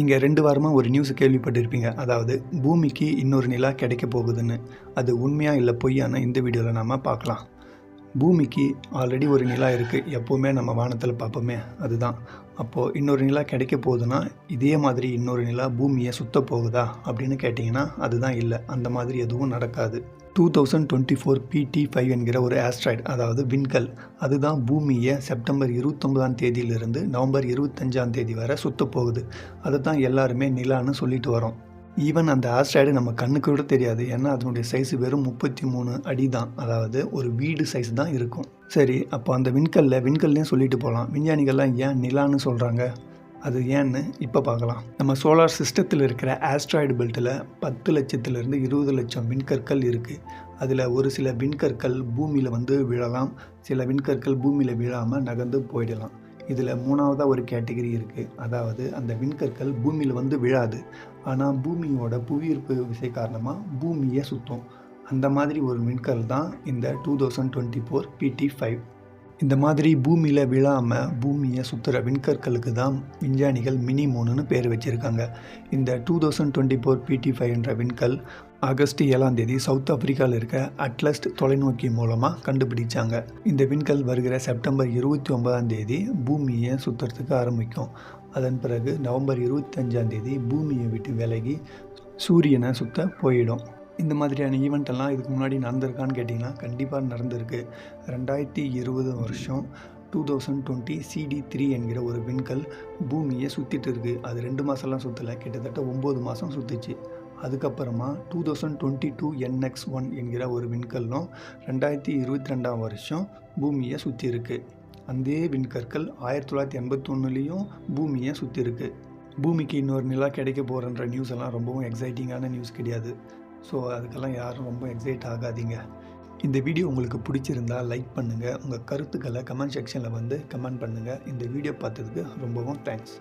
நீங்கள் ரெண்டு வாரமாக ஒரு நியூஸ் கேள்விப்பட்டிருப்பீங்க. அதாவது பூமிக்கு இன்னொரு நிலா கிடைக்க போகுதுன்னு. அது உண்மையாக இல்லை பொய்யான இந்த வீடியோவில் நாம் பார்க்கலாம். பூமிக்கு ஆல்ரெடி ஒரு நிலா இருக்குது எப்போவுமே நம்ம வானத்தில் பார்ப்போமே. அதுதான். அப்போது இன்னொரு நிலா கிடைக்க போகுதுன்னா இதே மாதிரி இன்னொரு நிலா பூமியை சுத்த போகுதா அப்படின்னு கேட்டிங்கன்னா அதுதான் இல்லை. அந்த மாதிரி எதுவும் நடக்காது. Two thousand twenty four PD five என்கிற ஒரு ஆஸ்ட்ராய்டு அதாவது விண்கல் அதுதான் பூமியை செப்டம்பர் இருபத்தொம்பதாம் தேதியிலிருந்து நவம்பர் இருபத்தஞ்சாம் தேதி வரை சுத்த போகுது. அதை தான் எல்லாருமே நிலான்னு சொல்லிட்டு வரோம் ஈவன் அந்த ஆஸ்ட்ராய்டு நம்ம கண்ணுக்கு கூட தெரியாது. ஏன்னா அதனுடைய சைஸ் வெறும் முப்பத்தி மூணு அடி தான் அதாவது ஒரு வீடு சைஸ் தான் இருக்கும். சரி அப்போ அந்த விண்கல்ல விண்கல்லையும் சொல்லிட்டு போகலாம் விஞ்ஞானிகள்லாம் ஏன் நிலான்னு சொல்கிறாங்க அது ஏன்னு இப்போ பார்க்கலாம். நம்ம சோலார் சிஸ்டத்தில் இருக்கிற ஆஸ்ட்ராய்டு பெல்ட்டில் பத்து லட்சத்துலேருந்து இருபது லட்சம் விண்கற்கள் இருக்குது அதில் ஒரு சில விண்கற்கள் பூமியில் வந்து விழலாம். சில விண்கற்கள் பூமியில் விழாமல் நகர்ந்து போயிடலாம். இதில் மூணாவதாக ஒரு கேட்டகரி இருக்குது அதாவது அந்த விண்கற்கள் பூமியில் வந்து விழாது. ஆனால் பூமியோட புவியீர்ப்பு விசை காரணமாக பூமியை சுற்றும் அந்த மாதிரி ஒரு விண்கல் தான் இந்த two thousand twenty four PD five இந்த மாதிரி பூமியில் விழாமல் பூமியை சுற்றுற விண்கற்களுக்கு தான் விஞ்ஞானிகள் மினி மூணுன்னு பேர் வச்சுருக்காங்க. இந்த two thousand twenty four PD five என்ற விண்கல் ஆகஸ்ட் ஏழாம் தேதி சவுத் ஆப்பிரிக்காவில் இருக்க அட்லஸ்ட் தொலைநோக்கி மூலமாக கண்டுபிடிச்சாங்க. இந்த விண்கல் வருகிற செப்டம்பர் இருபத்தி ஒன்பதாம் தேதி பூமியை சுற்றுறதுக்கு ஆரம்பிக்கும். அதன் பிறகு நவம்பர் இருபத்தஞ்சாம் தேதி பூமியை விட்டு விலகி சூரியனை சுத்த போயிடும். இந்த மாதிரியான ஈவெண்ட் எல்லாம் இதுக்கு முன்னாடி நடந்திருக்கான்னு கேட்டிங்கன்னா கண்டிப்பாக நடந்திருக்கு. ரெண்டாயிரத்தி இருபது வருஷம் two thousand twenty CD three என்கிற ஒரு விண்கல் பூமியை சுற்றிட்டு இருக்குது அது ரெண்டு மாதம்லாம் சுற்றலை கிட்டத்தட்ட ஒம்பது மாதம் சுற்றுச்சு அதுக்கப்புறமா two thousand twenty two NX one என்கிற ஒரு விண்கல்லும் ரெண்டாயிரத்தி இருபத்தி ரெண்டாம் வருஷம் பூமியை சுற்றி இருக்குது அந்த விண்கற்கள் ஆயிரத்தி தொள்ளாயிரத்தி எண்பத்தொன்னுலேயும் பூமியை சுற்றி இருக்குது பூமிக்கு இன்னொரு நிலா கிடைக்க போகிறன்ற நியூஸ் எல்லாம் ரொம்பவும் எக்ஸைட்டிங்கான நியூஸ் கிடையாது. ஸோ அதுக்கெல்லாம் யாரும் ரொம்ப எக்ஸைட் ஆகாதீங்க. இந்த வீடியோ உங்களுக்கு பிடிச்சிருந்தா லைக் பண்ணுங்கள் உங்கள் கருத்துக்களை கமெண்ட் செக்ஷனில் வந்து கமெண்ட் பண்ணுங்கள் இந்த வீடியோ பார்த்ததுக்கு ரொம்பவும் தேங்க்ஸ்